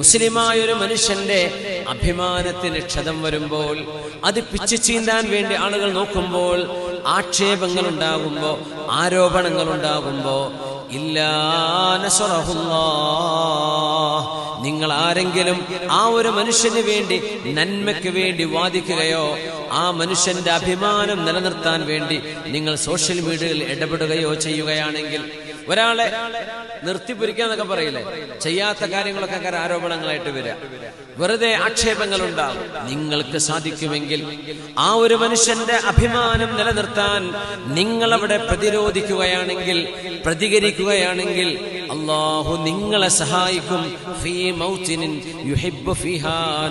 മുസ്ലിമായ ഒരു മനുഷ്യന്റെ അഭിമാനത്തിന് ക്ഷതം വരുമ്പോൾ അത് പിച്ചു ചീന്താൻ വേണ്ടി ആളുകൾ നോക്കുമ്പോൾ ആക്ഷേപങ്ങൾ ഉണ്ടാകുമ്പോ ആരോപണങ്ങൾ ഉണ്ടാകുമ്പോ ഇല്ലാ നിങ്ങൾ ആരെങ്കിലും ആ ഒരു മനുഷ്യന് വേണ്ടി നന്മയ്ക്ക് വേണ്ടി വാദിക്കുകയോ ആ മനുഷ്യന്റെ അഭിമാനം നിലനിർത്താൻ വേണ്ടി നിങ്ങൾ സോഷ്യൽ മീഡിയയിൽ ഇടപെടുകയോ ചെയ്യുകയാണെങ്കിൽ ഒരാളെ നിർത്തിപ്പൊരിക്കാന്നൊക്കെ പറയില്ലേ? ചെയ്യാത്ത കാര്യങ്ങളൊക്കെ അങ്ങനെ ആരോപണങ്ങളായിട്ട് വരിക. വെറുതെ ആക്ഷേപങ്ങൾ ഉണ്ടാകും നിങ്ങൾക്ക് സാധിക്കുമെങ്കിൽ ആ ഒരു മനുഷ്യന്റെ അഭിമാനം നിലനിർത്താൻ നിങ്ങളവിടെ പ്രതിരോധിക്കുകയാണെങ്കിൽ പ്രതികരിക്കുകയാണെങ്കിൽ അള്ളാഹു നിങ്ങളെ സഹായിക്കും. ഫീ യുഹിബ്ബു ഫിഹാ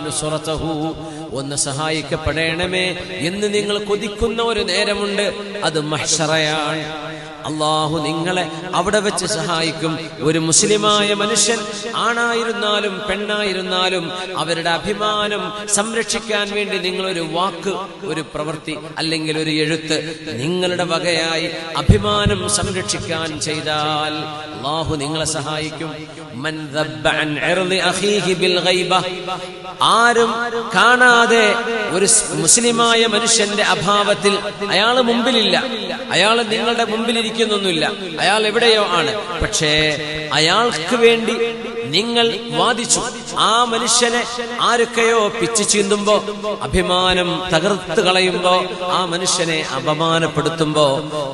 ഒന്ന് സഹായിക്കപ്പെടണമേ എന്ന് നിങ്ങൾ കൊതിക്കുന്ന ഒരു നേരമുണ്ട്. അത് മഹ്ഷറയാണ്. അള്ളാഹു നിങ്ങളെ അവിടെ വെച്ച് സഹായിക്കും. ഒരു മുസ്ലിമായ മനുഷ്യൻ ആണായിരുന്നാലും പെണ്ണായിരുന്നാലും അവരുടെ അഭിമാനം സംരക്ഷിക്കാൻ വേണ്ടി നിങ്ങൾ ഒരു വാക്ക് ഒരു പ്രവൃത്തി അല്ലെങ്കിൽ ഒരു എഴുത്ത് നിങ്ങളുടെ വകയായി അഭിമാനം സംരക്ഷിക്കാൻ ചെയ്താൽ അള്ളാഹു നിങ്ങളെ സഹായിക്കും. ആരും കാണാതെ ഒരു മുസ്ലിമായ മനുഷ്യന്റെ അഭാവത്തിൽ അയാൾ മുമ്പിലില്ല. അയാൾ നിങ്ങളുടെ മുമ്പിലിരിക്കുന്നൊന്നുമില്ല. അയാൾ എവിടെയോ ആണ്. പക്ഷേ അയാൾക്ക് വേണ്ടി നിങ്ങൾ വാദിച്ചു. ആ മനുഷ്യനെ ആരൊക്കെയോ പിച്ചു ചീന്തുമ്പോ അഭിമാനം തകർത്ത് കളയുമ്പോ ആ മനുഷ്യനെ അപമാനപ്പെടുത്തുമ്പോ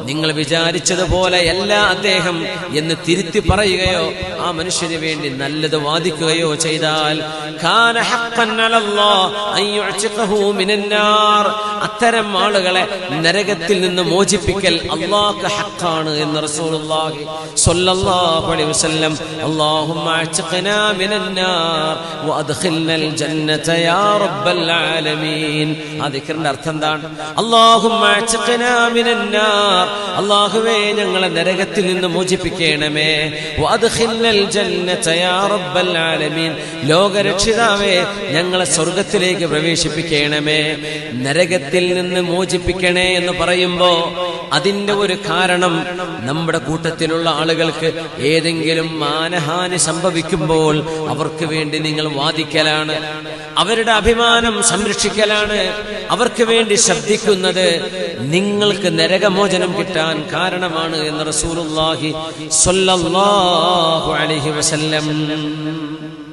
നിങ്ങൾ വിചാരിച്ചതുപോലെ അല്ല അദ്ദേഹം എന്ന് തിരുത്തി പറയുകയോ ആ മനുഷ്യന് വേണ്ടി നല്ലത് വാദിക്കുകയോ ചെയ്താൽ അത്തരം ആളുകളെ നരകത്തിൽ നിന്ന് മോചിപ്പിക്കൽ അള്ളാഹ് ഹക്കാണ് എന്ന് റസൂലുള്ളാഹി സ്വല്ലല്ലാഹു അലൈഹി വസല്ലം അല്ലാഹുമ്മ അഅ്തിഖ്നാ മിനന്നാർ വഅദ്ഖിൽനൽ ജന്നത യാ റബ്ബൽ ആലമീൻ ആ ദിക്റിന്റെ അർത്ഥം എന്താണ്? അല്ലാഹുമ്മ അഅ്തിഖ്നാ മിനന്നാർ അല്ലാഹുവേ ഞങ്ങളെ നരകത്തിൽ നിന്ന് മോചിപ്പിക്കണമേ. വഅദ്ഖിൽനൽ ജന്നത യാ റബ്ബൽ ആലമീൻ. ലോകരക്ഷിതാവേ ഞങ്ങളെ സ്വർഗത്തിലേക്ക് പ്രവേശിപ്പിക്കണമേ. നരകത്തിൽ നിന്ന് മോചിപ്പിക്കണേ എന്ന് പറയുമ്പോ അതിന്റെ ഒരു കാരണം നമ്മുടെ കൂട്ടത്തിലുള്ള ആളുകൾക്ക് ഏതെങ്കിലും മാനഹാനി സംഭവിക്കുമ്പോൾ അവർക്ക് വേണ്ടി നിങ്ങൾ വാദിക്കലാണ്. അവരുടെ അഭിമാനം സംരക്ഷിക്കലാണ്. അവർക്ക് വേണ്ടി ശബ്ദിക്കുന്നത് നിങ്ങൾക്ക് നരകമോചനം കിട്ടാൻ കാരണമാണ് എന്ന് റസൂലുള്ളാഹി സ്വല്ലല്ലാഹു അലൈഹി വസല്ലം.